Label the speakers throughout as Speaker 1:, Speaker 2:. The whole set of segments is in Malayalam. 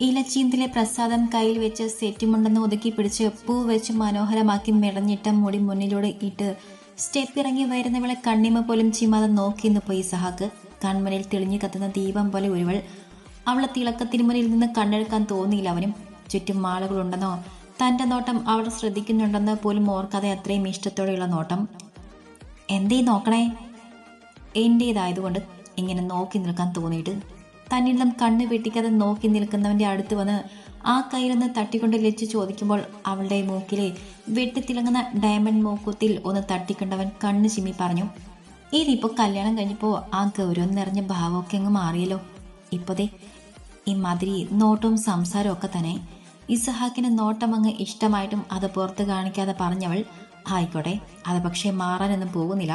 Speaker 1: ഇലച്ചീന്തിലെ പ്രസാദം കയ്യിൽ വെച്ച് സെറ്റുമുണ്ടെന്ന് ഒതുക്കി പിടിച്ച് പൂ വെച്ച് മനോഹരമാക്കി മെടഞ്ഞിട്ട മുടി മുന്നിലൂടെ ഇട്ട് സ്റ്റെപ്പ് ഇറങ്ങി വരുന്നവളെ കണ്ണിമ പോലും ചിമാതെ നോക്കിന്ന് പോയി സഹാക്ക്. കൺമുനിൽ തെളിഞ്ഞു കത്തുന്ന ദീപം പോലെ ഒരുവൾ. അവളെ തിളക്കത്തിന് മുന്നിൽ നിന്ന് കണ്ണെടുക്കാൻ തോന്നിയില്ല അവനും. ചുറ്റും ആളുകളുണ്ടെന്നോ തന്റെ നോട്ടം അവൾ ശ്രദ്ധിക്കുന്നുണ്ടെന്ന് പോലും ഓർക്കാതെ അത്രയും ഇഷ്ടത്തോടെയുള്ള നോട്ടം. എന്തേ നോക്കണേ? എന്റേതായതുകൊണ്ട് ഇങ്ങനെ നോക്കി നിൽക്കാൻ തോന്നിയിട്ട് തന്നിൽ കണ്ണു വെട്ടിക്കാതെ നോക്കി നിൽക്കുന്നവന്റെ അടുത്ത് വന്ന് ആ കയ്യിൽ നിന്ന് തട്ടിക്കൊണ്ട് ലച്ച് ചോദിക്കുമ്പോൾ അവളുടെ മൂക്കിലെ വെട്ടിത്തിളങ്ങുന്ന ഡയമണ്ട് മൂക്കുത്തിൽ ഒന്ന് തട്ടിക്കൊണ്ടവൻ കണ്ണ് ചിമ്മി പറഞ്ഞു ഇതിപ്പോ കല്യാണം കഴിഞ്ഞപ്പോൾ ആ ഗൗരവം നിറഞ്ഞ ഭാവമൊക്കെ അങ്ങ് മാറിയല്ലോ. ഇപ്പോതേ ഈ മാതിരി നോട്ടവും സംസാരവും ഒക്കെ തന്നെ. ഇസഹാക്കിന് നോട്ടം അങ്ങ് ഇഷ്ടമായിട്ടും അത് പുറത്ത് കാണിക്കാതെ പറഞ്ഞവൾ ആയിക്കോട്ടെ അത് പക്ഷേ മാറാനൊന്നും പോകുന്നില്ല.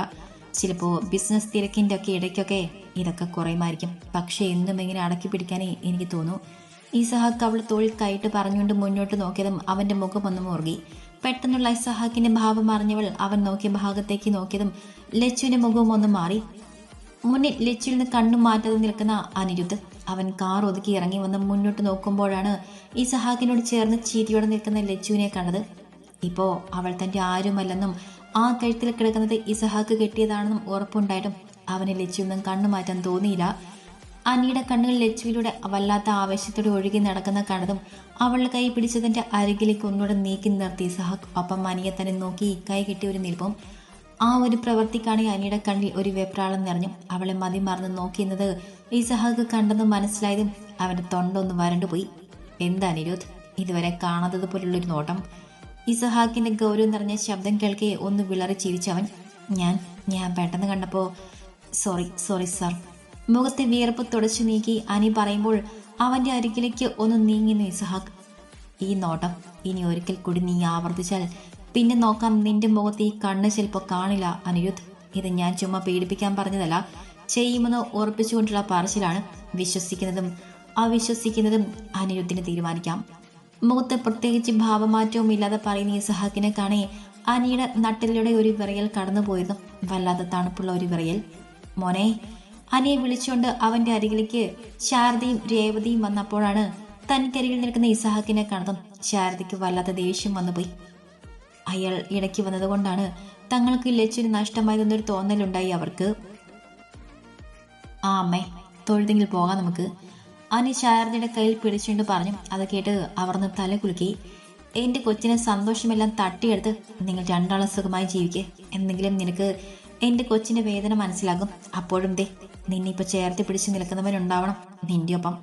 Speaker 1: ചിലപ്പോൾ ബിസിനസ് തിരക്കിന്റെ ഒക്കെ ഇടയ്ക്കൊക്കെ ഇതൊക്കെ കുറയുമായിരിക്കും. പക്ഷേ എന്നും ഇങ്ങനെ അടക്കി പിടിക്കാനേ എനിക്ക് തോന്നൂ. ഇസഹാക്ക് അവൾ തോളിൽ കൈയിട്ട് പറഞ്ഞുകൊണ്ട് മുന്നോട്ട് നോക്കിയതും അവന്റെ മുഖം ഒന്ന് മുറുകി. പെട്ടെന്നുള്ള ഇസഹാക്കിന്റെ ഭാവം അറിഞ്ഞവൾ അവൻ നോക്കിയ ഭാഗത്തേക്ക് നോക്കിയതും ലച്ചുവിന്റെ മുഖവും ഒന്ന് മാറി. മുന്നിൽ ലച്ചുവിൽ നിന്ന് കണ്ണും മാറ്റാതെ നിൽക്കുന്ന അനിരുദ്ധ് അവൻ കാർ ഒതുക്കി ഇറങ്ങി വന്ന് മുന്നോട്ട് നോക്കുമ്പോഴാണ് ഈ സഹാക്കിനോട് ചേർന്ന് ചീരിയോടെ നിൽക്കുന്ന ലച്ചുവിനെ കണ്ടത്. ഇപ്പോൾ അവൾ തന്റെ ആരുമല്ലെന്നും ആ കഴുത്തിൽ കിടക്കുന്നത് ഇസഹാക്ക് കെട്ടിയതാണെന്നും ഉറപ്പുണ്ടായിട്ടും അവന് ലച്ചുവിൽ കണ്ണു മാറ്റാൻ തോന്നിയില്ല. അനിയുടെ കണ്ണുകൾ ലച്ചുവിലൂടെ വല്ലാത്ത ആവേശത്തോടെ ഒഴുകി നടക്കുന്ന കണ്ടതും അവളുടെ കൈ പിടിച്ചതിന്റെ അരികിലേക്ക് ഒന്നുകൂടെ നീക്കി നിർത്തി. ഇസഹാക്ക് ഒപ്പം അനിയെ തന്നെ നോക്കി ഇക്കായ കെട്ടി ഒരു നിൽപ്പും. ആ ഒരു പ്രവൃത്തിക്കാണെങ്കിൽ അനിയുടെ കണ്ണിൽ ഒരു വെപ്രാളം നിറഞ്ഞു അവളെ മതി മറന്ന് നോക്കിയിരുന്നത് ഇസഹാക്ക് കണ്ടെന്ന് മനസ്സിലായതും അവന്റെ തൊണ്ടൊന്ന് വരണ്ടുപോയി. എന്താ അനിരുദ്ധ് ഇതുവരെ കാണാത്തത് പോലുള്ളൊരു നോട്ടം. ഇസഹാക്കിന്റെ ഗൗരവം നിറഞ്ഞ ശബ്ദം കേൾക്കെ ഒന്ന് വിളറി ചിരിച്ചവൻ ഞാൻ ഞാൻ പെട്ടെന്ന് കണ്ടപ്പോൾ സോറി സോറി സാർ മുഖത്തെ വിയർപ്പ് തുടച്ചു നീക്കി അനി പറയുമ്പോൾ അവന്റെ അരികിലേക്ക് ഒന്ന് നീങ്ങിന്നു ഇസഹാക്ക് ഈ നോട്ടം ഇനി ഒരിക്കൽ കൂടി നീ ആവർത്തിച്ചാൽ പിന്നെ നോക്കാം നിന്റെ മുഖത്ത് ഈ കണ്ണ് ചിലപ്പോൾ കാണില്ല അനിരുദ്ധ്. ഇത് ഞാൻ ചുമ്മാ പേടിപ്പിക്കാൻ പറഞ്ഞതല്ല ചെയ്യുമെന്ന് ഉറപ്പിച്ചുകൊണ്ടുള്ള പറച്ചിലാണ് വിശ്വസിക്കുന്നതും അവിശ്വസിക്കുന്നതും അനിരുദ്ധിന് തീരുമാനിക്കാം. മുഖത്ത് പ്രത്യേകിച്ച് ഭാവമാറ്റവും ഇല്ലാതെ പറയുന്ന ഈ സഹാക്കിനെ കാണേ അനിയുടെ നട്ടിലൂടെ ഒരു വിറയൽ കടന്നുപോയിരുന്നു വല്ലാതെ തണുപ്പുള്ള ഒരു വിറയൽ. മോനെ അനിയെ വിളിച്ചുകൊണ്ട് അവന്റെ അരികിലേക്ക് ശാരദയും രേവതിയും വന്നപ്പോഴാണ് തനിക്കരികിൽ നിൽക്കുന്ന ഇസഹാക്കിനെ കണ്ടതും ശാരദയ്ക്ക് വല്ലാതെ ദേഷ്യം വന്നുപോയി. അയാൾ ഇടയ്ക്ക് വന്നതുകൊണ്ടാണ് തങ്ങൾക്ക് ലച്ചൊരു നഷ്ടമായതെന്നൊരു തോന്നലുണ്ടായി അവർക്ക്. ആ അമ്മേ തൊഴുതെങ്കിൽ പോകാം നമുക്ക്. അനി ശാരദയുടെ കയ്യിൽ പിടിച്ചുകൊണ്ട് പറഞ്ഞു അത് കേട്ട് അവർന്ന് തല കുലുക്കി. എന്റെ കൊച്ചിനെ സന്തോഷമെല്ലാം തട്ടിയെടുത്ത് നിങ്ങൾ രണ്ടാളും സുഖമായി ജീവിക്കേ. എന്തെങ്കിലും നിനക്ക് എന്റെ കൊച്ചിന്റെ വേദന മനസ്സിലാകും. അപ്പോഴും ദേ നിന്നെ ഇപ്പൊ ചേർത്ത് പിടിച്ച് നിൽക്കുന്നവനുണ്ടാവണം നിന്റെ ഒപ്പം.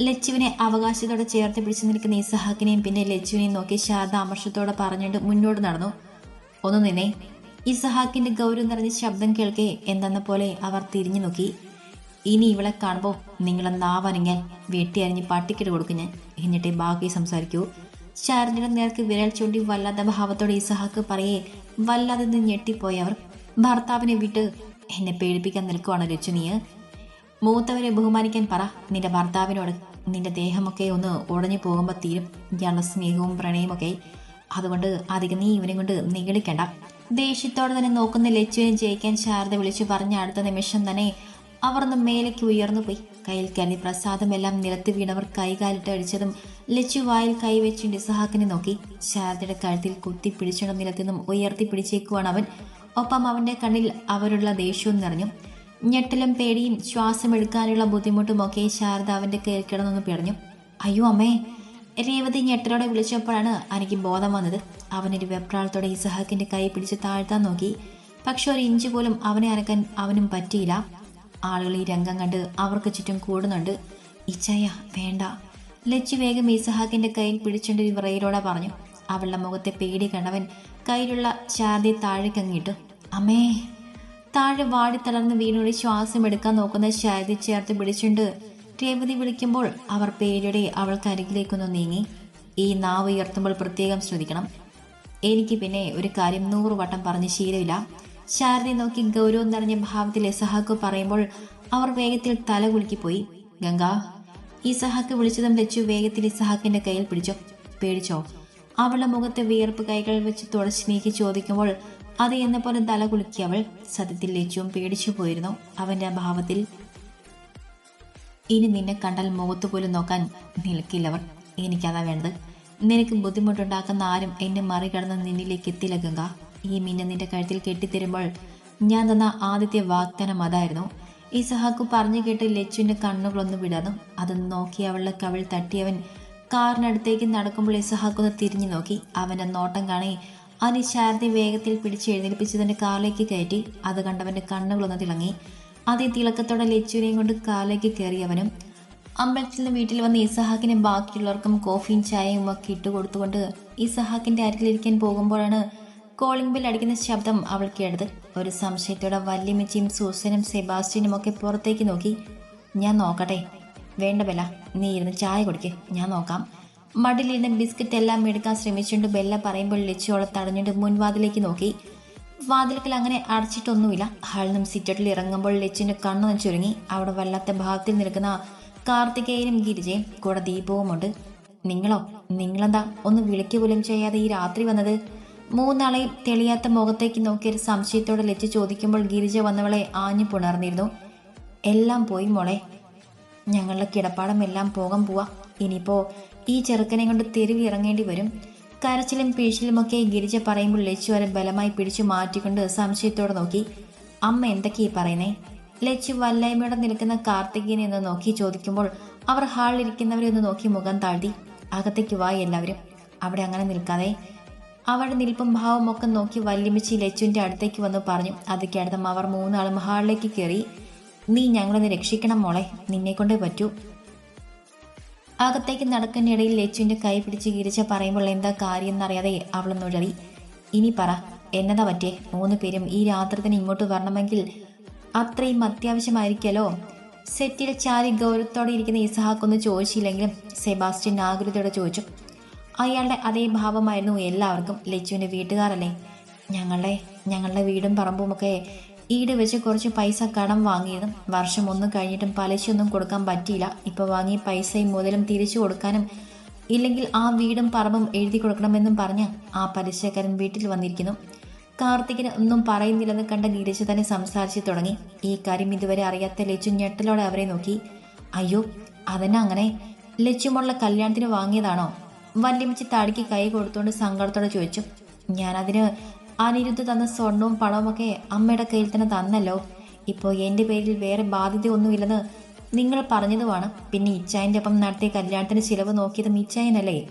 Speaker 1: ലച്ചുവിനെ അവകാശത്തോടെ ചേർത്ത് പിടിച്ചു നിൽക്കുന്ന ഈ സഹാക്കിനെയും പിന്നെ ലച്ചുവിനെയും നോക്കി ശാരദ അമർഷത്തോടെ പറഞ്ഞുകൊണ്ട് മുന്നോട്ട് നടന്നു. ഒന്ന് നിന്നെ. ഇസഹാക്കിന്റെ ഗൗരവം നിറഞ്ഞ ശബ്ദം കേൾക്കെ എന്തെന്ന പോലെ അവർ തിരിഞ്ഞു നോക്കി. ഇനി ഇവളെ കാണുമ്പോൾ നിങ്ങളെ വെട്ടി വെട്ടിയരിഞ്ഞ് പട്ടിക്കിട്ട് കൊടുക്കും ഞാൻ. എന്നിട്ടേ ബാക്കി സംസാരിക്കൂ. ശാരദയുടെ നേർക്ക് വിരൽ ചൂണ്ടി വല്ലാത്ത ഭാവത്തോടെ ഇസഹാക്ക് പറയേ വല്ലാതെ നിന്ന് ഞെട്ടിപ്പോയി അവർ. ഭർത്താവിനെ വിട്ട് എന്നെ പേടിപ്പിക്കാൻ നിൽക്കുവാണ് ലച്ചുനിയ് മൂത്തവരെ ബഹുമാനിക്കാൻ പറ നിന്റെ ഭർത്താവിനോട്. നിന്റെ ദേഹമൊക്കെ ഒന്ന് ഉടഞ്ഞു പോകുമ്പോൾ തീരും ഇയാളുടെ സ്നേഹവും പ്രണയമൊക്കെ അതുകൊണ്ട് അധികം നീ ഇവനെ കൊണ്ട് നിഗളിക്കണ്ട. ദേഷ്യത്തോടെ തന്നെ നോക്കുന്ന ലച്ചുവിനെ ജയിക്കാൻ ശാരദ വിളിച്ചു പറഞ്ഞ അടുത്ത നിമിഷം തന്നെ അവർ ഒന്ന് മേലേക്ക് ഉയർന്നുപോയി കയ്യിൽ കനി പ്രസാദമെല്ലാം നിലത്ത് വീണവർ കൈകാലിട്ട് അടിച്ചതും ലച്ചു വായിൽ കൈവച്ചുകൊണ്ട് ഇസഹാക്കിനെ നോക്കി. ശാരദയുടെ കഴുത്തിൽ കുത്തി പിടിച്ചുകൊണ്ട് നിലത്തുനിന്നും ഉയർത്തി പിടിച്ചേക്കുവാണ് അവൻ. ഒപ്പം അവന്റെ കണ്ണിൽ അവരുള്ള ദേഷ്യവും നിറഞ്ഞു. ഞെട്ടലും പേടിയും ശ്വാസമെടുക്കാനുള്ള ബുദ്ധിമുട്ടുമൊക്കെ ശാരദ അവന്റെ കയ്യിൽ കിടന്നൊന്ന് പിടഞ്ഞു. അയ്യോ അമ്മേ രേവതി ഞെട്ടലോടെ വിളിച്ചപ്പോഴാണ് എനിക്ക് ബോധം വന്നത്. അവനൊരു വെപ്രാളത്തോടെ ഇസഹാക്കിന്റെ കൈ പിടിച്ച് താഴ്ത്താൻ നോക്കി. പക്ഷെ ഒരു ഇഞ്ച് പോലും അവനെ അനക്കാൻ അവനും പറ്റിയില്ല. ആളുകൾ ഈ രംഗം കണ്ട് അവർക്ക് ചുറ്റും കൂടുന്നുണ്ട്. ഇച്ചയ വേണ്ട. ലച്ചു വേഗം ഇസഹാക്കിന്റെ കയ്യിൽ പിടിച്ചുകൊണ്ട് വിറയിലൂടെ പറഞ്ഞു. അവളുടെ മുഖത്തെ പേടി കണ്ടവൻ കയ്യിലുള്ള ചാതി താഴേക്കങ്ങിട്ടു അമ്മേ താഴെ വാടി തളർന്ന് വീണോടി ശ്വാസം എടുക്കാൻ നോക്കുന്ന ശാരദയെ ചേർത്ത് പിടിച്ചുകൊണ്ട് രേവതി വിളിക്കുമ്പോൾ അവർ പേടിയുടെ അവൾക്ക് അരികിലേക്കൊന്ന് നീങ്ങി. ഈ നാവ് ഉയർത്തുമ്പോൾ പ്രത്യേകം ശ്രദ്ധിക്കണം. എനിക്ക് പിന്നെ ഒരു കാര്യം നൂറ് വട്ടം പറഞ്ഞ് ശീലമില്ല. ശാരദയെ നോക്കി ഗൗരവം നിറഞ്ഞ ഭാവത്തിൽ ഇസഹാക്ക് പറയുമ്പോൾ അവർ വേഗത്തിൽ തല കുലുക്കിപ്പോയി. ഗംഗ ഇസഹാക്ക് വിളിച്ചതും ലച്ചു വേഗത്തിൽ ഇസഹാക്കിന്റെ കയ്യിൽ പിടിച്ചോ? പേടിച്ചോ? അവളുടെ മുഖത്തെ വിയർപ്പ് കൈകൾ വെച്ച് തുടച്ചു നീക്കി ചോദിക്കുമ്പോൾ അത് എന്ന പോലെ തല കുലുക്കി അവൾ സത്യത്തിൽ ലച്ചുവും പേടിച്ചു പോയിരുന്നു അവന്റെ ഭാവത്തിൽ. ഇനി നിന്നെ കണ്ടാൽ മുഖത്ത് പോലും നോക്കാൻ നിൽക്കില്ലവർ. എനിക്കതാ വേണ്ടത്. നിനക്ക് ബുദ്ധിമുട്ടുണ്ടാക്കുന്ന ആരും എന്നെ മറികടന്ന് നിന്നിലേക്ക് എത്തില്ല ഗംഗ. ഈ മിന്ന നിന്റെ കഴുത്തിൽ കെട്ടിത്തരുമ്പോൾ ഞാൻ തന്ന ആദ്യത്തെ വാഗ്ദാനം അതായിരുന്നു. ഇസഹാക്ക് പറഞ്ഞു കേട്ട് ലച്ചുവിന്റെ കണ്ണുകളൊന്നും വിടർന്നു. അത് നോക്കി അവളുടെ കവിൾ തട്ടിയവൻ കാറിനടുത്തേക്ക് നടക്കുമ്പോൾ ഇസഹാക്ക് ഒന്ന് തിരിഞ്ഞു നോക്കി. അവന്റെ നോട്ടം കാണി അനി ശാരദി വേഗത്തിൽ പിടിച്ച് എഴുന്നേൽപ്പിച്ച് തന്റെ കാറിലേക്ക് കയറ്റി. അത് കണ്ടവന്റെ കണ്ണുകളൊന്ന് തിളങ്ങി. അതേ തിളക്കത്തോടെ ലച്ചുവിനെയും കൊണ്ട് കാറിലേക്ക് കയറിയവനും അമ്പലത്തിൽ നിന്ന് വീട്ടിൽ വന്ന് ഇസഹാക്കിന് ബാക്കിയുള്ളവർക്കും കോഫിയും ചായയും ഒക്കെ ഇട്ടുകൊടുത്തുകൊണ്ട് ഇസഹാക്കിന്റെ അരികിലിരിക്കാൻ പോകുമ്പോഴാണ് കോളിംഗ് ബെൽ അടിക്കുന്ന ശബ്ദം അവൾ കേട്ടത്. ഒരു സംശയത്തോടെ വല്യമ്മച്ചിയും സൂസനും സെബാസ്റ്റ്യനും ഒക്കെ പുറത്തേക്ക് നോക്കി. ഞാൻ നോക്കട്ടെ. വേണ്ട ബെല്ല. നീ ഇരുന്ന് ചായ കുടിക്ക്. ഞാൻ നോക്കാം. മടിലിരുന്ന് ബിസ്ക്കറ്റ് എല്ലാം എടുക്കാൻ ശ്രമിച്ചുകൊണ്ട് ബെല്ല പറയുമ്പോൾ ലിച്ചോളെ തടഞ്ഞുകൊണ്ട് മുൻവാതിലേക്ക് നോക്കി. വാതിൽക്കൽ അങ്ങനെ അടച്ചിട്ടൊന്നുമില്ല. ഹാളിനും സിറ്റട്ടിൽ ഇറങ്ങുമ്പോൾ ലച്ചിന്റെ കണ്ണു ചുരുങ്ങി. അവിടെ വല്ലാത്ത ഭാഗത്തിൽ നിൽക്കുന്ന കാർത്തികേയനും ഗിരിജയും കൂടെ ദീപവുമുണ്ട്. നിങ്ങളോ? നിങ്ങളെന്താ? ഒന്ന് വിളിക്കുക പോലും ചെയ്യാതെ ഈ രാത്രി വന്നത്? മൂന്നാളെയും തെളിയാത്ത മുഖത്തേക്ക് നോക്കി ഒരു സംശയത്തോടെ ലച്ച് ചോദിക്കുമ്പോൾ ഗിരിജ വന്നവളെ ആഞ്ഞു പുണർന്നിരുന്നു. എല്ലാം പോയി മോളെ. ഞങ്ങളുടെ കിടപ്പാടം എല്ലാം പോകാൻ പോവാ. ഇനിയിപ്പോ ഈ ചെറുക്കനെ കൊണ്ട് തെരുവിറങ്ങേണ്ടി വരും. കരച്ചിലും പേശിലുമൊക്കെ ഗിരിജ പറയുമ്പോൾ ലച്ചു വരെ ബലമായി പിടിച്ചു മാറ്റിക്കൊണ്ട് സംശയത്തോടെ നോക്കി. അമ്മ എന്തൊക്കെയാ പറയുന്നേ? ലച്ചു വല്ലായ്മയോടെ നിൽക്കുന്ന കാർത്തികനെ ഒന്ന് നോക്കി ചോദിക്കുമ്പോൾ അവർ ഹാളിലിരിക്കുന്നവരെ ഒന്ന് നോക്കി മുഖം താഴ്ത്തി. അകത്തേക്ക് വായി എല്ലാവരും. അവിടെ അങ്ങനെ നിൽക്കാതെ. അവരുടെ നിൽപ്പും ഭാവം ഒക്കെ നോക്കി വല്യമ്മച്ചി ലച്ചുവിന്റെ അടുത്തേക്ക് വന്ന് പറഞ്ഞു അതിക്കടുത്തും അവർ മൂന്നാളും ഹാളിലേക്ക് കയറി നീ ഞങ്ങളൊന്ന് രക്ഷിക്കണം മോളെ. നിന്നെ കൊണ്ടേ പറ്റൂ. അകത്തേക്ക് നടക്കുന്നിടയിൽ ലച്ചുവിന്റെ കൈ പിടിച്ച് ഗിരിച്ച പറയുമ്പോൾ എന്താ കാര്യം എന്നറിയാതെ അവളൊന്നുഴറി ഇനി പറ എന്നതാ പറ്റേ മൂന്ന് പേരും ഈ രാത്രി തന്നെ ഇങ്ങോട്ട് വരണമെങ്കിൽ അത്രയും അത്യാവശ്യമായിരിക്കല്ലോ സെറ്റിൽ ചാരി ഗൗരവത്തോടെ ഇരിക്കുന്ന ഇസഹാക്കൊന്ന് ചോദിച്ചില്ലെങ്കിലും സെബാസ്റ്റ്യൻ ആകുലതയോടെ ചോദിച്ചു അയാളുടെ അതേ ഭാവമായിരുന്നു എല്ലാവർക്കും ലച്ചുവിന്റെ വീട്ടുകാരല്ലേ? ഞങ്ങളുടെ ഞങ്ങളുടെ വീടും പറമ്പുമൊക്കെ ഈട് വെച്ച് കുറച്ച് പൈസ കടം വാങ്ങിയതും വർഷം ഒന്നും കഴിഞ്ഞിട്ടും പലിശയൊന്നും കൊടുക്കാൻ പറ്റിയില്ല. ഇപ്പോൾ വാങ്ങിയ പൈസയും മുതലും തിരിച്ചു കൊടുക്കാനും ഇല്ലെങ്കിൽ ആ വീടും പറമ്പും എഴുതി കൊടുക്കണമെന്നും പറഞ്ഞ് ആ പലിശക്കാരൻ വീട്ടിൽ വന്നിരിക്കുന്നു. കാർത്തികിന് ഒന്നും പറയുന്നില്ലെന്ന് കണ്ട ഗിരിജ തന്നെ സംസാരിച്ചു തുടങ്ങി. ഈ കാര്യം ഇതുവരെ അറിയാത്ത ലച്ചു ഞെട്ടലോടെ അവരെ നോക്കി. അയ്യോ അതന്നെ അങ്ങനെ? ലച്ചുമുള്ള കല്യാണത്തിന് വാങ്ങിയതാണോ? വല്യമ്മച്ചി താടിക്ക് കൈ കൊടുത്തുകൊണ്ട് സങ്കടത്തോടെ ചോദിച്ചു ഞാനതിന് അനിരുദ്ധ തന്ന സ്വർണവും പണവുമൊക്കെ അമ്മയുടെ കയ്യിൽ തന്നെ തന്നല്ലോ. ഇപ്പോൾ എന്റെ പേരിൽ വേറെ ബാധ്യതയൊന്നുമില്ലെന്ന് നിങ്ങൾ പറഞ്ഞതുമാണ്. പിന്നെ ഇച്ചായന്റെ ഒപ്പം നടത്തിയ കല്യാണത്തിന് ചിലവ് നോക്കിയതും ഇച്ചായനല്ലേ?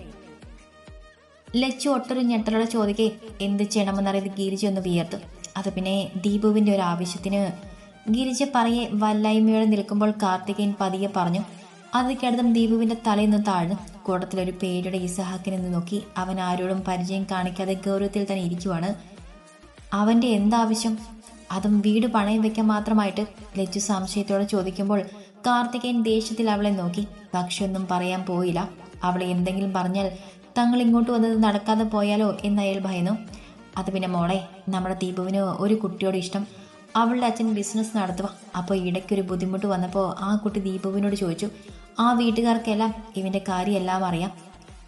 Speaker 1: ലച്ചു ഒട്ടൊരു ഞെട്ടലോടെ ചോദിക്കേ എന്ത് ചെയ്യണമെന്നറിയത് ഗിരിജ ഒന്ന് വിയർത്തു. അത് പിന്നെ ദീപുവിന്റെ ഒരു ആവശ്യത്തിന്. ഗിരിജ പറയെ വല്ലായ്മയോടെ നിൽക്കുമ്പോൾ കാർത്തികേയൻ പതിയെ പറഞ്ഞു അതിക്കടുത്തും ദീപുവിന്റെ തലയിൽ താഴ്ന്നു കൂട്ടത്തിലൊരു പേരുടെ ഇസഹാക്കിനെ നിന്ന് നോക്കി അവൻ ആരോടും പരിചയം കാണിക്കാതെ ഗൗരവത്തിൽ തന്നെ ഇരിക്കുവാണ്. അവന്റെ എന്താവശ്യം? അതും വീട് പണയം വെക്കാൻ മാത്രമായിട്ട് ലജ്ജു സംശയത്തോടെ ചോദിക്കുമ്പോൾ കാർത്തികേയൻ ദേഷ്യത്തിൽ അവളെ നോക്കി. പക്ഷെ ഒന്നും പറയാൻ പോയില്ല. അവളെ എന്തെങ്കിലും പറഞ്ഞാൽ തങ്ങൾ ഇങ്ങോട്ട് വന്നത് നടക്കാതെ പോയാലോ എന്ന് അയാൾ ഭയന്നു. അത് പിന്നെ മോളെ നമ്മുടെ ദീപുവിന് ഒരു കുട്ടിയോട് ഇഷ്ടം. അവളുടെ അച്ഛൻ ബിസിനസ് നടത്തുക അപ്പോൾ ഇടയ്ക്കൊരു ബുദ്ധിമുട്ട് വന്നപ്പോൾ ആ കുട്ടി ദീപുവിനോട് ചോദിച്ചു ആ വീട്ടുകാർക്കെല്ലാം ഇവന്റെ കാര്യമെല്ലാം അറിയാം.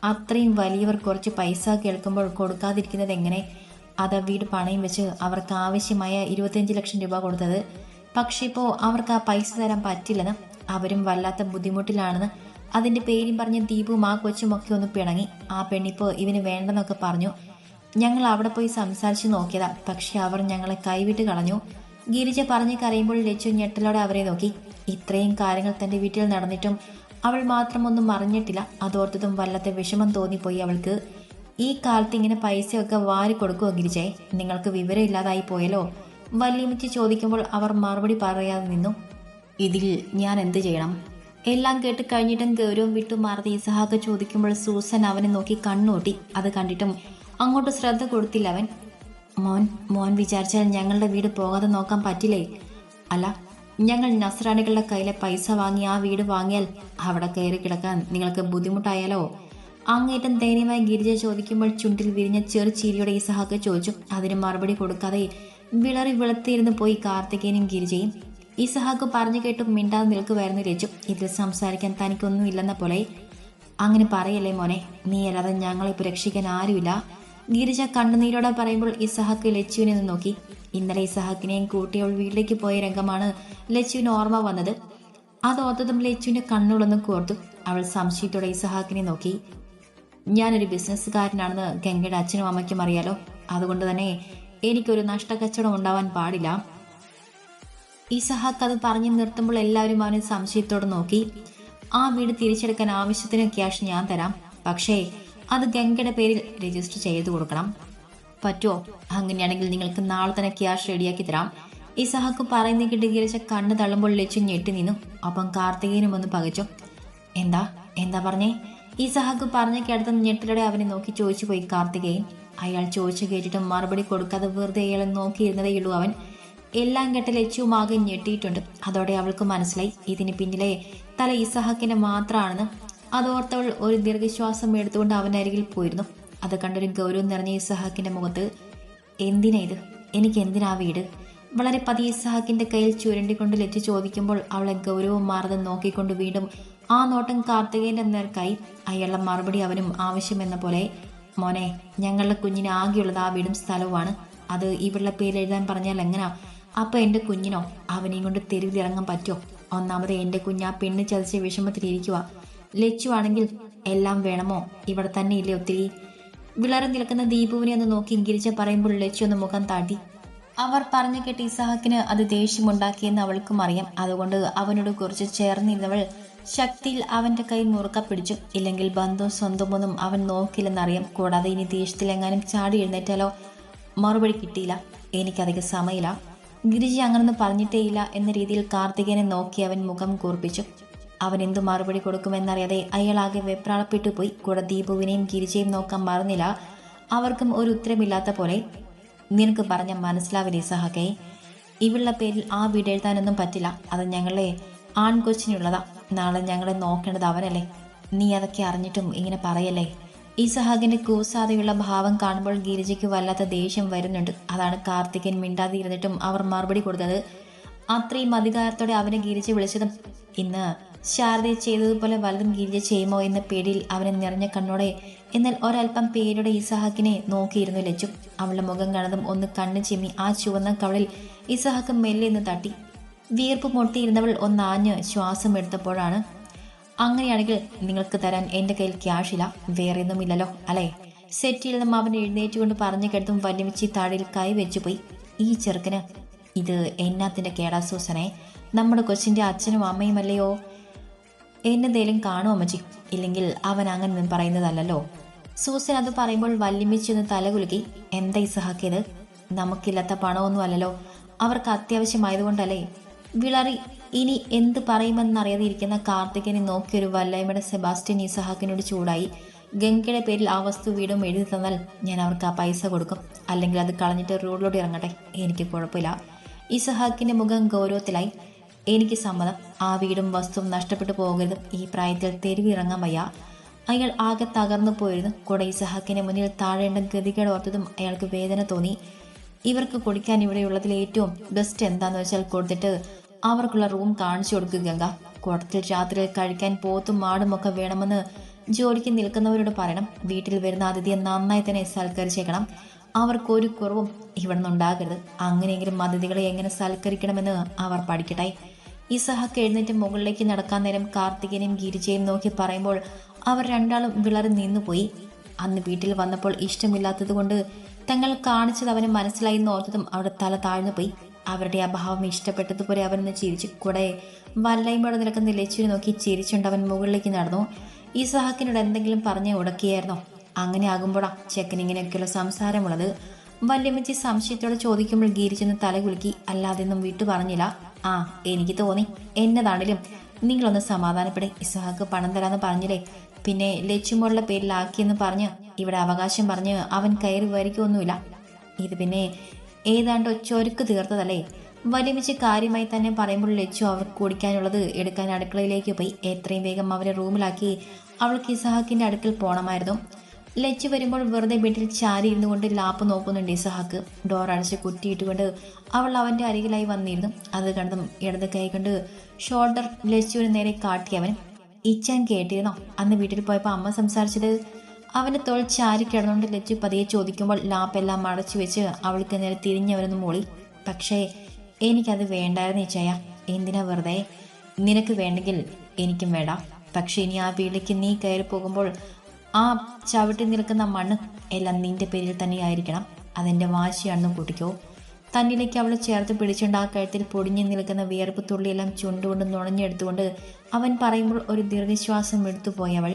Speaker 1: അത്രയും വലിയവർ കുറച്ച് പൈസ കേൾക്കുമ്പോൾ കൊടുക്കാതിരിക്കുന്നത് എങ്ങനെ? അത് വീട് പണയം വെച്ച് അവർക്ക് ആവശ്യമായ ഇരുപത്തിയഞ്ച് ലക്ഷം രൂപ കൊടുത്തത്. പക്ഷേ ഇപ്പോൾ അവർക്ക് ആ പൈസ തരാൻ പറ്റില്ലെന്ന് അവരും വല്ലാത്ത ബുദ്ധിമുട്ടിലാണെന്ന് അതിന്റെ പേരും പറഞ്ഞ് ദീപും ആ കൊച്ചും ഒക്കെ ഒന്ന് പിണങ്ങി. ആ പെണ്ണിപ്പോൾ ഇവന് വേണ്ടെന്നൊക്കെ പറഞ്ഞു. ഞങ്ങൾ അവിടെ പോയി സംസാരിച്ച് നോക്കിയതാ. പക്ഷേ അവർ ഞങ്ങളെ കൈവിട്ട് കളഞ്ഞു. ഗിരിജ പറഞ്ഞ് കരയുമ്പോൾ ലച്ചു ഞെട്ടലോടെ അവരെ നോക്കി. ഇത്രയും കാര്യങ്ങൾ തന്റെ വീട്ടിൽ നടന്നിട്ടും അവൾ മാത്രമൊന്നും അറിഞ്ഞിട്ടില്ല. അതോർത്തതും വല്ലാത്ത വിഷമം തോന്നിപ്പോയി അവൾക്ക്. ഈ കാലത്ത് ഇങ്ങനെ പൈസയൊക്കെ വാരി കൊടുക്കുമോ ഗിരിജയ്? നിങ്ങൾക്ക് വിവരം വിവരമില്ലാതായി പോയല്ലോ. വല്യമിച്ച് ചോദിക്കുമ്പോൾ അവർ മറുപടി പറയാതെ നിന്നു. ഇതിൽ ഞാൻ എന്ത് ചെയ്യണം? എല്ലാം കേട്ട് കഴിഞ്ഞിട്ടും ഗൗരവം വിട്ടു മാറുന്ന ഇസഹാക്ക് ചോദിക്കുമ്പോൾ സൂസൻ അവനെ നോക്കി കണ്ണൂട്ടി. അത് കണ്ടിട്ടും അങ്ങോട്ട് ശ്രദ്ധ കൊടുത്തില്ല അവൻ. മോൻ മോൻ വിചാരിച്ചാൽ ഞങ്ങളുടെ വീട് പോകാതെ നോക്കാൻ പറ്റില്ലേ? അല്ല ഞങ്ങൾ നസ്രാണികളുടെ കയ്യിലെ പൈസ വാങ്ങി ആ വീട് വാങ്ങിയാൽ അവിടെ കയറി കിടക്കാൻ നിങ്ങൾക്ക് ബുദ്ധിമുട്ടായാലോ? അങ്ങേറ്റം ദയനീയമായി ഗിരിജ ചോദിക്കുമ്പോൾ ചുണ്ടിൽ വിരിഞ്ഞ ചെറു ചിരിയുടെ ഇസഹാക്ക് ചോദിച്ചു. അതിന് മറുപടി കൊടുക്കാതെ വിളറി വിളത്തിയിരുന്ന് പോയി കാർത്തികേനും ഗിരിജയും. ഇസഹാക്ക് പറഞ്ഞു കേട്ടും മിണ്ടാതെ നിൽക്കുമായിരുന്നു രചു ഇതിൽ സംസാരിക്കാൻ തനിക്കൊന്നും ഇല്ലെന്ന പോലെ. അങ്ങനെ പറയല്ലേ മോനെ നീ അല്ലാതെ ഞങ്ങളെ ഇപ്പോൾ രക്ഷിക്കാൻ ആരുമില്ല. ഗിരിജ കണ്ണുനീരോടെ പറയുമ്പോൾ ഇസഹാക്ക് ലച്ചുവിനെ നോക്കി. ഇന്നലെ ഇസഹാക്കിനെയും കൂട്ടി അവൾ വീട്ടിലേക്ക് പോയ രംഗമാണ് ലച്ചുവിന് ഓർമ്മ വന്നത്. അതോർത്തതും ലച്ചുവിന്റെ കണ്ണുകളൊന്നും കോർത്തു. അവൾ സംശയത്തോടെ ഇസഹാക്കിനെ നോക്കി. ഞാനൊരു ബിസിനസ്സുകാരനാണെന്ന് ഗംഗയുടെ അച്ഛനും അമ്മയ്ക്കും അറിയാലോ. അതുകൊണ്ട് തന്നെ എനിക്കൊരു നഷ്ടക്കച്ചവടം ഉണ്ടാവാൻ പാടില്ല. ഇസഹാക്ക് അത് പറഞ്ഞു നിർത്തുമ്പോൾ എല്ലാവരും അവനെ സംശയത്തോടെ നോക്കി. ആ വീട് തിരിച്ചെടുക്കാൻ ആവശ്യത്തിന് ക്യാഷ് ഞാൻ തരാം. പക്ഷേ അത് ഗംഗയുടെ പേരിൽ രജിസ്റ്റർ ചെയ്തു കൊടുക്കണം. പറ്റുമോ അങ്ങനെയാണെങ്കിൽ നിങ്ങൾക്ക് നാളെ തന്നെ ക്യാഷ് റെഡിയാക്കി തരാം. ഇസഹാക്ക് പറയുന്ന കിട്ടി ഗിരിച്ച കണ്ണ് തള്ളുമ്പോൾ ലച്ചു ഞെട്ടി നിന്നു. അപ്പം കാർത്തികേയനും ഒന്ന് പകച്ചു. എന്താ? എന്താ പറഞ്ഞേ? ഇസഹാക്ക് പറഞ്ഞ കേട്ടത് ഞെട്ടിലൂടെ അവനെ നോക്കി ചോദിച്ചു പോയി കാർത്തികേയൻ. അയാൾ ചോദിച്ചു കേട്ടിട്ട് മറുപടി കൊടുക്കാതെ വെറുതെ അയാളെ നോക്കിയിരുന്നതേയുള്ളൂ അവൻ. എല്ലാം കേട്ട ലച്ചുമാകെ ഞെട്ടിയിട്ടുണ്ട്. അതോടെ അവൾക്ക് മനസ്സിലായി. ഇതിന് പിന്നിലെ തല ഇസഹാക്കിന്റെ മാത്രമാണെന്ന് അതോർത്തവൾ ഒരു ദീർഘശ്വാസം എടുത്തുകൊണ്ട് അവനരികിൽ പോയിരുന്നു. അത് കണ്ടൊരു ഗൗരവം നിറഞ്ഞ ഇസഹാക്കിന്റെ മുഖത്ത് എന്തിനാ ഇത്? എനിക്ക് എന്തിനാ വീട്? വളരെ പതിയെ ഇസഹാക്കിന്റെ കയ്യിൽ ചുരണ്ടിക്കൊണ്ട് ലെറ്റ് ചോദിക്കുമ്പോൾ അവളെ ഗൗരവം മാറുന്നത് നോക്കിക്കൊണ്ട് വീണ്ടും ആ നോട്ടം കാർത്തികേന്റെ നേർക്കായി അയാളുടെ മറുപടി അവനും ആവശ്യമെന്ന പോലെ മോനെ ഞങ്ങളുടെ കുഞ്ഞിന് ആകെയുള്ളത് ആ വീടും സ്ഥലവുമാണ്. അത് ഇവളുടെ പേര് എഴുതാൻ പറഞ്ഞാൽ എങ്ങനാ? അപ്പൊ എന്റെ കുഞ്ഞിനോ? അവനെയും കൊണ്ട് തെരുവിലിറങ്ങാൻ പറ്റുമോ? ഒന്നാമത് എന്റെ കുഞ്ഞ് ആ പെണ്ണ് ചതിച്ച വിഷമത്തിലിരിക്കുക ലച്ചു ആണെങ്കിൽ എല്ലാം വേണമോ? ഇവിടെ തന്നെ ഇല്ലേ ഒത്തിരി? വിളറി നിൽക്കുന്ന ദീപുവിനെ ഒന്ന് നോക്കി ഗിരിജ പറയുമ്പോൾ ലച്ചു ഒന്ന് മുഖം താട്ടി അവർ പറഞ്ഞു കേട്ട് ഇസാഹക്കിന് അത് ദേഷ്യമുണ്ടാക്കിയെന്ന് അവൾക്കും അറിയാം. അതുകൊണ്ട് അവനോട് കുറച്ച് ചേർന്നിരുന്നവൾ ശക്തിയിൽ അവന്റെ കൈ മുറുക്ക പിടിച്ചു. ഇല്ലെങ്കിൽ ബന്ധവും സ്വന്തമൊന്നും അവൻ നോക്കില്ലെന്നറിയാം. കൂടാതെ ഇനി ദേഷ്യത്തിലെങ്ങാനും ചാടി എഴുന്നേറ്റാലോ? മറുപടി കിട്ടിയില്ല. എനിക്കധികം സമയമില്ല. ഗിരിജി അങ്ങനൊന്നും പറഞ്ഞിട്ടേയില്ല എന്ന രീതിയിൽ കാർത്തികേനെ നോക്കി അവൻ മുഖം കൂർപ്പിച്ചു. അവൻ എന്തു മറുപടി കൊടുക്കുമെന്നറിയാതെ അയാളാകെ വെപ്രാളപ്പെട്ടു പോയി. കൂടെ ദീപുവിനെയും ഗിരിജയും നോക്കാൻ മറന്നില്ല. അവർക്കും ഒരു ഉത്തരമില്ലാത്ത പോലെ നിനക്ക് പറഞ്ഞ മനസ്സിലാവില്ലേ സഹകൈ? ഇവളുടെ പേരിൽ ആ വീട് എഴുതാനൊന്നും പറ്റില്ല. അത് ഞങ്ങളെ ആൺകൊച്ചിനുള്ളതാ. നാളെ ഞങ്ങളെ നോക്കേണ്ടത് അവനല്ലേ. നീ അതൊക്കെ അറിഞ്ഞിട്ടും ഇങ്ങനെ പറയല്ലേ? ഈ സഹാഗിന്റെ കൂസാതെയുള്ള ഭാവം കാണുമ്പോൾ ഗിരിജയ്ക്ക് വല്ലാത്ത ദേഷ്യം വരുന്നുണ്ട്. അതാണ് കാർത്തികൻ മിണ്ടാതിരുന്നിട്ടും അവർ മറുപടി കൊടുത്തത്. അത്രയും അധികാരത്തോടെ അവനെ ഗിരിജ വിളിച്ചതും ഇന്ന് ശാരദയെ ചെയ്തതുപോലെ വലതും ഗിരിജ ചെയ്യുമോ എന്ന പേടിയിൽ അവനെ നിറഞ്ഞ കണ്ണോടെ എന്നാൽ ഒരൽപ്പം പേരുടെ ഇസഹാക്കിനെ നോക്കിയിരുന്നു ലച്ചു. അവളുടെ മുഖം കണ്ടതും ഒന്ന് കണ്ണു ചെമ്മി ആ ചുവന്ന കവളിൽ ഇസഹാക്ക് മെല്ലെ നിന്ന് തട്ടി. വീർപ്പ് മുട്ടിയിരുന്നവൾ ഒന്നാഞ്ഞ് ശ്വാസം എടുത്തപ്പോഴാണ് അങ്ങനെയാണെങ്കിൽ നിങ്ങൾക്ക് തരാൻ എന്റെ കയ്യിൽ ക്യാഷില്ല വേറെയൊന്നും വേറെ ഒന്നുമില്ലല്ലോ അല്ലേ? സെറ്റിൽ നിന്നും അവൻ എഴുന്നേറ്റുകൊണ്ട് പറഞ്ഞു കെടുത്തും വല്യമിച്ചി താടിയിൽ കൈ വെച്ചുപോയി. ഈ ചെറുക്കന് ഇത് എന്നാത്തിന്റെ കേടാസൂസനെ നമ്മുടെ കൊച്ചിന്റെ അച്ഛനും അമ്മയുമല്ലയോ? എന്നതേലും കാണുമോ അമ്മച്ചി? ഇല്ലെങ്കിൽ അവൻ അങ്ങനെ പറയുന്നതല്ലല്ലോ. സൂസൻ അത് പറയുമ്പോൾ വല്യമ്മിച്ചൊന്ന് തലകുലുക്കി എന്താ ഇസഹാക്കിയത്? നമുക്കില്ലാത്ത പണമൊന്നും അല്ലല്ലോ അവർക്ക് അത്യാവശ്യമായതുകൊണ്ടല്ലേ? വിളറി ഇനി എന്ത് പറയുമെന്നറിയാതെ ഇരിക്കുന്ന കാർത്തികനെ നോക്കിയൊരു വല്ലായ്മയുടെ സെബാസ്റ്റ്യൻ ഇസഹാക്കിനോട് ചൂടായി. ഗംഗയുടെ പേരിൽ ആ വസ്തു വീടും എഴുതി തന്നാൽ ഞാൻ അവർക്ക് ആ പൈസ കൊടുക്കും. അല്ലെങ്കിൽ അത് കളഞ്ഞിട്ട് റോഡിലോട്ട് ഇറങ്ങട്ടെ. എനിക്ക് കുഴപ്പമില്ല. ഇസഹാക്കിന്റെ മുഖം ഗൗരവത്തിലായി. എനിക്ക് സമ്മതം. ആ വീടും വസ്തുവും നഷ്ടപ്പെട്ടു പോകരുതും. ഈ പ്രായത്തിൽ തെരുവിറങ്ങാൻ വയ്യ. അയാൾ ആകെ തകർന്നു പോയിരുന്നു. കൂടെ ഇസഹാക്കിന്റെ മുന്നിൽ താഴേണ്ട ഗതികേട് ഓർത്തതും അയാൾക്ക് വേദന തോന്നി. ഇവർക്ക് കുടിക്കാൻ ഇവിടെയുള്ളതിൽ ഏറ്റവും ബെസ്റ്റ് എന്താന്ന് വെച്ചാൽ കൊടുത്തിട്ട് അവർക്കുള്ള റൂം കാണിച്ചു കൊടുക്കുക ഗംഗ. കൂട്ടത്തിൽ രാത്രിയിൽ കഴിക്കാൻ പോത്തും മാടും ഒക്കെ വേണമെന്ന് ജോലിക്ക് നിൽക്കുന്നവരോട് പറയണം. വീട്ടിൽ വരുന്ന അതിഥിയെ നന്നായി തന്നെ സൽക്കരിച്ചേക്കണം. അവർക്കൊരു കുറവും ഇവിടെ നിന്നുണ്ടാകരുത് അങ്ങനെയെങ്കിലും അതിഥികളെ എങ്ങനെ സൽക്കരിക്കണമെന്ന് അവർ പഠിക്കട്ടെ. ഇസഹക്ക് എഴുന്നേറ്റ് മുകളിലേക്ക് നടക്കാൻ നേരം കാർത്തികനെയും ഗിരിജയും നോക്കി പറയുമ്പോൾ അവർ രണ്ടാളും വിളറി നിന്നുപോയി. അന്ന് വീട്ടിൽ വന്നപ്പോൾ ഇഷ്ടമില്ലാത്തതുകൊണ്ട് തങ്ങൾ കാണിച്ചത് അവന് മനസ്സിലായി ഓർത്തതും അവിടെ തല താഴ്ന്നു പോയി അവരുടെ അഭാവം ഇഷ്ടപ്പെട്ടതുപോലെ അവനൊന്ന് ചിരിച്ചു കൂടെ വല്ലൈമോടെ നിൽക്കുന്ന ലച്ചുവിനെ നോക്കി ചിരിച്ചുകൊണ്ട് അവൻ മുകളിലേക്ക് നടന്നു. ഈ സഹാക്കിനോട് എന്തെങ്കിലും പറഞ്ഞ് ഉടക്കിയായിരുന്നോ? അങ്ങനെ ആകുമ്പോഴാ ചെക്കൻ ഇങ്ങനെയൊക്കെയുള്ള സംസാരമുള്ളത്. വല്യമ്മച്ചി സംശയത്തോടെ ചോദിക്കുമ്പോൾ ഗീരിച്ചെന്ന് തലകുലുക്കി അല്ലാതെയൊന്നും വിട്ടു പറഞ്ഞില്ല. ആ എനിക്ക് തോന്നി. എന്നതാണേലും. നിങ്ങളൊന്ന് സമാധാനപ്പെടെ ഇസഹാക്ക് പണം തരാന്ന് പറഞ്ഞില്ലേ? പിന്നെ ലച്ചുമോളുടെ പേരിലാക്കിയെന്ന് പറഞ്ഞ് ഇവിടെ അവകാശം പറഞ്ഞ് അവൻ കയറി വരിക്കൊന്നുമില്ല ഇത് പിന്നെ ഏതാണ്ട് ചൊരുക്ക് തീർത്തതല്ലേ? വലിയ കാര്യമായി തന്നെ പറയുമ്പോൾ ലച്ചു അവർക്ക് കുടിക്കാനുള്ളത് എടുക്കാൻ അടുക്കളയിലേക്ക് പോയി. എത്രയും വേഗം അവരെ റൂമിലാക്കി അവൾക്ക് ഇസഹാക്കിന്റെ അടുക്കൽ പോണമായിരുന്നു. ലച്ചു വരുമ്പോൾ വെറുതെ വീട്ടിൽ ചാരി ഇരുന്നു കൊണ്ട് ലാപ്പ് നോക്കുന്നുണ്ട് ഇസഹാക്ക്. ഡോർ അടച്ച് കുറ്റിയിട്ടുകൊണ്ട് അവൾ അവന്റെ അരികിലായി വന്നിരുന്നു. അത് കണ്ടതും ഇടത് കൈ കൊണ്ട് ഷോൾഡർ ലച്ചുവിന് നേരെ കാട്ടി അവൻ ഇച്ചൻ കേട്ടിരുന്നോ? അന്ന് വീട്ടിൽ പോയപ്പോൾ അമ്മ സംസാരിച്ചത് അവന്റെ തോൾ ചാരി കിടന്നുകൊണ്ട് ലച്ചു പതിയെ ചോദിക്കുമ്പോൾ ലാപ്പെല്ലാം മടച്ചു വെച്ച് അവൾക്ക് നേരെ തിരിഞ്ഞവരൊന്ന് മൂളി. പക്ഷേ എനിക്കത് വേണ്ടായിരുന്നു ഇച്ചയ. എന്തിനാ വെറുതെ? നിനക്ക് വേണ്ടെങ്കിൽ എനിക്കും വേണ്ട. പക്ഷെ ഇനി ആ വീട്ടിലേക്ക് നീ കയറി പോകുമ്പോൾ ആ ചവിട്ടി നിൽക്കുന്ന മണ്ണ് എല്ലാം നിന്റെ പേരിൽ തന്നെയായിരിക്കണം. അതെന്റെ വാശിയാണെന്ന് കൂട്ടിക്കോ. തന്നിലേക്ക് അവൾ ചേർത്ത് പിടിച്ചുകൊണ്ട് ആ കഴുത്തിൽ പൊടിഞ്ഞു നിൽക്കുന്ന വിയർപ്പ് തുള്ളിയെല്ലാം ചുണ്ടുകൊണ്ട് നുണഞ്ഞെടുത്തുകൊണ്ട് അവൻ പറയുമ്പോൾ ഒരു ദീർഘശ്വാസം എടുത്തുപോയി അവൾ.